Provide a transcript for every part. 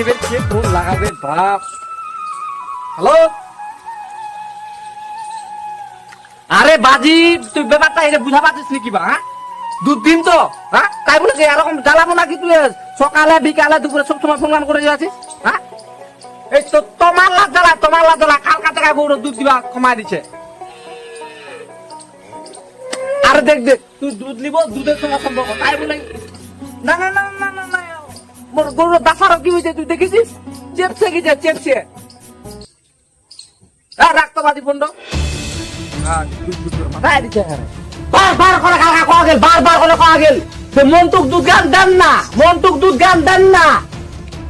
এবার কে ফোন লাগাবে বাপ। হ্যালো? আরে বাজি, তুই ব্যাপারটা এটা বুঝা পাচ্ছিস নাকি বা হ্যাঁ? দুধ দিন তো হ্যাঁ? তাই বলে এরকম জ্বালাবো নাকি তুই সকালে, বিকালে, দুপুরে সব সময় ফোন করে যাচ্ছিস হ্যাঁ? এই তো তোমার লাভ জ্বালা, তোমার লাভ জ্বালা, কালকা থেকে বউর দুধ দিবা কমাই দিচ্ছে আরে দেখ দেখ, তুই দুধ নিব, দুধের সঙ্গে সম্পর্ক, তাই বলে না না না না গরুর দাসারও কি হয়েছে তুই দেখেছিস? চেপছে কি চেপছে। রাখতো বাদি দুধ করে মাথায় দিচ্ছে বার বার করে কালকা কোয়া গেল বার বার করে কোয়া গেল। মন্তুক দুধ গান দেন না মন্তুক দুধ গান দেন না।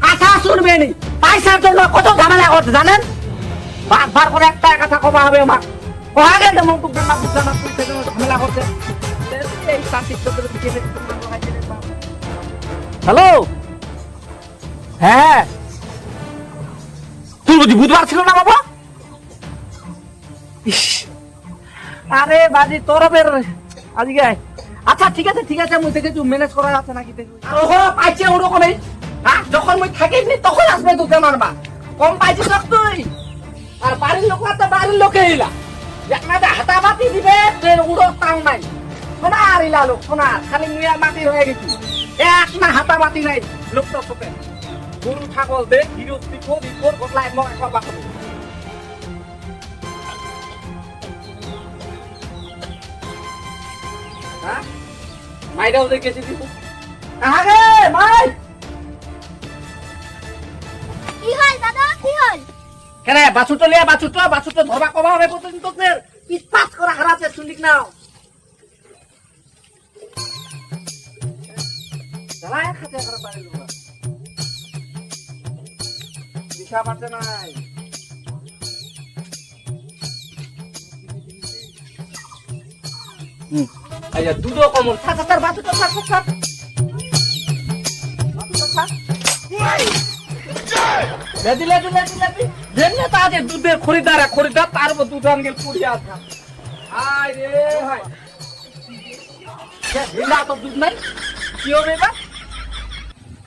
কথা শুনবে নি। পয়সার জন্য কত ঝামেলা জানেন? করে একটা কথা হবে আমার। কোয়া গেল মন্তুক গান না ঝামেলা হ্যালো? হ্যাঁ। তুই বুঝি বুধবার ছিল না বাবা? আরে বাজি, তোর আজকে আচ্ছা ঠিক আছে ঠিক আছে, মুই দেখেছি ম্যানেজ করা যাচ্ছে নাকি ওহো পাইছে ওরকমই। হ্যাঁ যখন মুই থাকিনি তখন আসবে তোকে মারবা। কম পাইছিস না তুই? আর বাড়ির লোক তো বাড়ির লোকে এলা। একটা হাতাবাতি দিবে ট্রেন উড়ো তাও নাই। সোনার ইলা লোক, সোনার। খালি মুয়া মাটি হয়ে গেছি। এক না হাতাবাতি নাই, লোকটা তোকে গরু ছাগল দে হিরো দিকো দিকোর গোটলাই মগ একবার বাকো হ্যাঁ? মাইরাও দেখেছি দিব আগে মাই! কি হল দাদা? কি হল? কেন বাছুরটা লিয়া বাছুরটা বাছুরটা ধরবা কবা হবে প্রতিদিন তোদের ইস্পাত করা হারাচ্ছে শুনিক নাও? জ্বালায় খাতে খারাপ বাড়ির লোকরা। নাই। থাক থাক থাক তাদের দুধের খরিদার খরিদার তার উপর দুধ আনগে পুড়িয়া থাক হায় রে হায়। তো দুধ নাই। কি হবে এবার?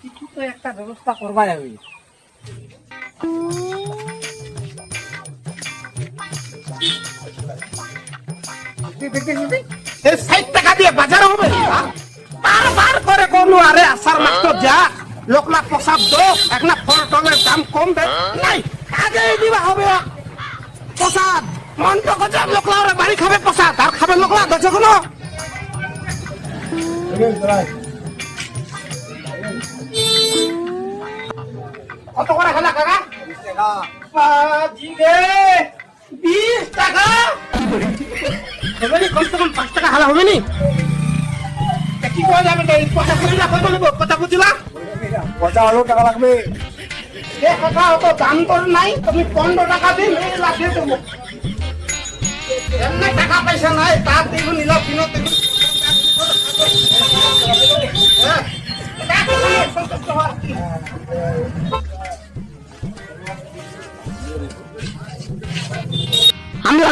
কিছু তো একটা ব্যবস্থা করবাই হবে এই ষাট টাকা দিয়ে বাজার হবে। বারবার মাত্র যা। লোকলা প্রসাদ দো একটা ফল টলের দাম কম দে। নাই হবে। প্রসাদ মন গজব লোকলা ওরা খাবে প্রসাদ, আর খাবে লোকলা দশ কোনো কত করে খেলা কাকা? রে বিশ টাকা। হবে নি কমসে কম পাঁচ টাকা হালা হবে নি? কি করা যাবে এই পয়সা করি না কথা বুঝলা? আলু টাকা লাগবে। কথা অত দাম তোর নাই তুমি পনেরো টাকা দিন লাগিয়ে দেবো। এমনি টাকা পয়সা নাই তার দেখুন নিল কিনো হ্যাঁ,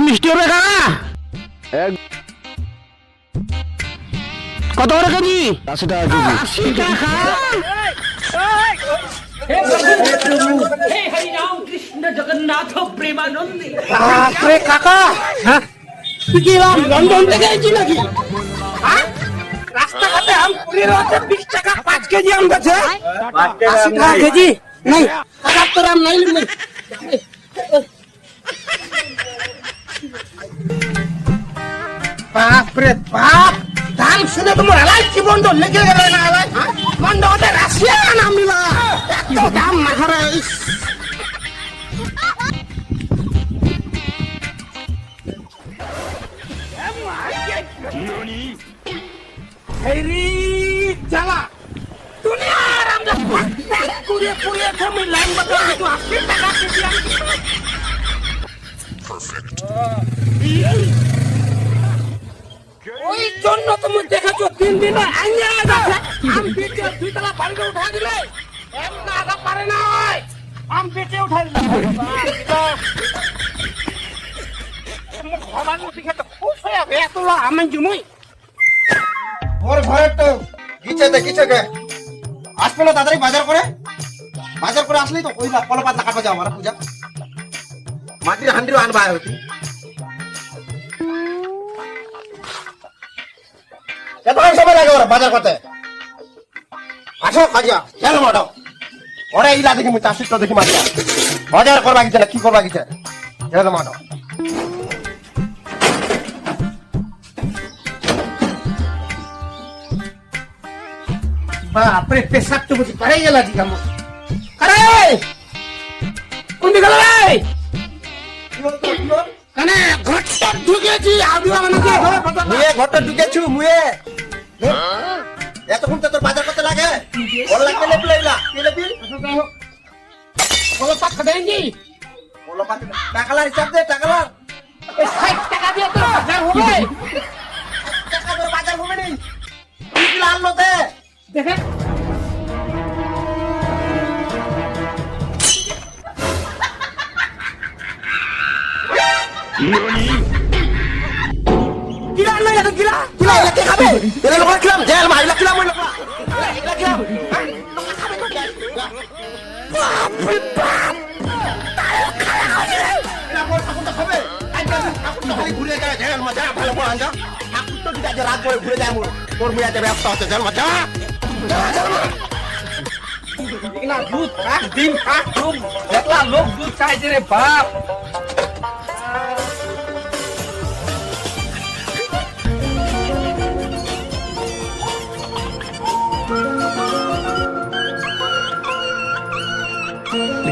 মিষ্টি হবে কাকা কত করে কেজি আশি টাকা কেজি আশি টাকা বাপরে কাকা হ্যাঁ তুই কি রাম লন্ডন থেকে এসেছি নাকি হ্যাঁ? রাস্তাঘাটে আম কুড়ি রয়েছে বিশ টাকা পাঁচ কেজি আম গেছে আশি টাকা কেজি নাই কাকা তোর আম নাই লিখবে বাপরে বাপ। ধান শুনে তোমার এলাই জীবন তো লেগে গেল না এলাই বন্ধ হতে রাশিয়া নাম নিলা এত দাম না হারে। হেরি জ্বালা। দুনিয়ার আমরা প্রত্যেক কুড়িয়ে কুড়িয়ে লাইন বাজার কিন্তু আশি টাকা কেজি আমি ওই জন্য তুমি দেখেছ তিন দিনে আইয়া যাচ্ছে। আম পেটে দুই বাড়িতে উঠা দিলে এমন আগা পারে না আম পেটে উঠা দিলে। ভগবান দিকে তো খুশ হয়ে বেতুলা আমি জুমুই। ওর ঘরে তো গিচে দে গিচে গে আসবে না তাড়াতাড়ি বাজার করে? বাজার করে আসলেই তো ওই না কলপাত কাটবা যাও আমার পূজা। মাটির হান্ডিও আনবা হইতে এতক্ষণ সময় লাগে ওরা বাজার করতে। আসো কাজিয়া কেন মাঠো ওরা ইলা দেখি মুই চাষিত্র দেখি মাটিয়া বাজার করবা গেছে না কি করবা গেছে কেন মাঠো বাপরে পেশাব তো বুঝি করে গেল আজকে আমার। আরে! কোন দিকে গেল রে? কানে ঘরটা ঢুকেছি ঘরটা ঢুকেছু মুয়ে। এতক্ষণ তো তোর বাজার করতে লাগে। ওর লাগতে লেবু লাইলা কে লেবি বলো। পাক বলো পাতে টাকালার হিসাব দে টাকালার। এই 60 টাকা দিয়ে তো বাজার হবে। টাকা করে বাজার হবে নি। কি কি আনলো তে দেখেন কিলা আনলো এটা কিলা কিলা এটা কে খাবে? এটা লোক কিলাম জেল মা এটা কিলাম ওই লোক এটা কিলাম বাপরে বাপ ঠাকুর ঠাকুর তো খাবে ঠাকুর তো খালি ঘুরে যায় জেল মা যা ভালো করে আনজা ঠাকুর তো দিদা রাত করে ঘুরে যায় মোর তোর মুয়া যে ব্যবসা হচ্ছে জেল মা যা না, দুধ ডিম খাক তুম একলা লোক দুধ চাইছে রে বাপ।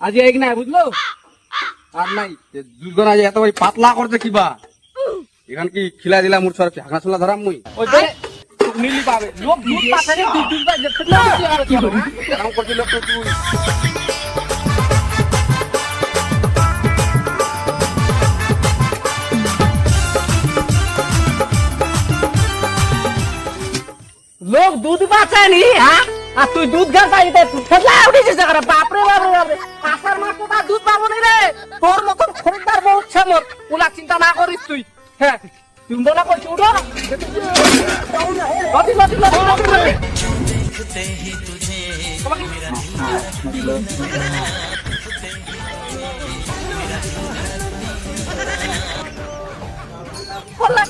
আজি এক নাই বুঝলো? আর নাই দুধ গনা এত ভাই পাতলা করতে কিবা এখান কি খিলা দিলা মুর সর হাগনা চলা ধরাম মুই? ওই নিলি পাবে। লোক দুধ দুধ দুধ না কি কাম করতে লোক হ্যাঁ? আর তুই দুধ গান পাই ফেলা উঠেছিস জায়গা বাপরে বাপরে বাপরে। পাশার মাছ তো দুধ পাবো নি রে? তোর মতন খরিদ্দার বহুত মোর ওলা চিন্তা না করিস তুই। হ্যাঁ তুই মনে করছিস উঠো।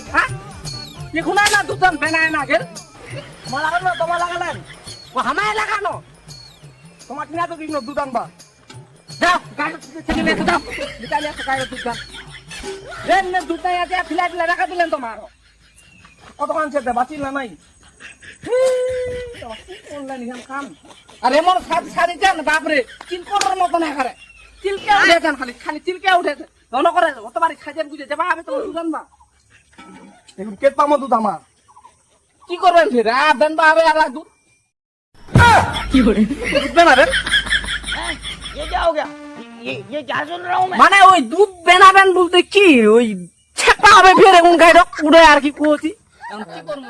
হ্যাঁ? এখন না দুজন বেনায় না গেল তোমার লাগাল তোমার লাগালেন ও লাগানো। তোমার কিনা তো কিনো দুধ আনবা। যাও গাড়ি থেকে নিয়ে যাও। নিকালে একটা গাড়ি দুধ গান দেন না দুধ নাই আছে ফিলাই রাখা দিলেন তোমার। কত কানছে বাঁচিল না নাই? কাম সাত সারি যান বাপরে চিল করার মতো না চিলকে উঠে যান খালি খালি চিলকে উঠে ধন করে অত খাইতে বুঝে যাবা আমি তোমার আনবা। এখন কেট পামো দুধ আমার। কি করবেন ফির আর দেন বা আর দুধ কি করে দুধ না রে মানে ওই দুধ বেনাবেন বলতে কি? ওই ছেপা হবে ফের এখন গাড়ি উড়ে আর কি কুয়োছি কি করব?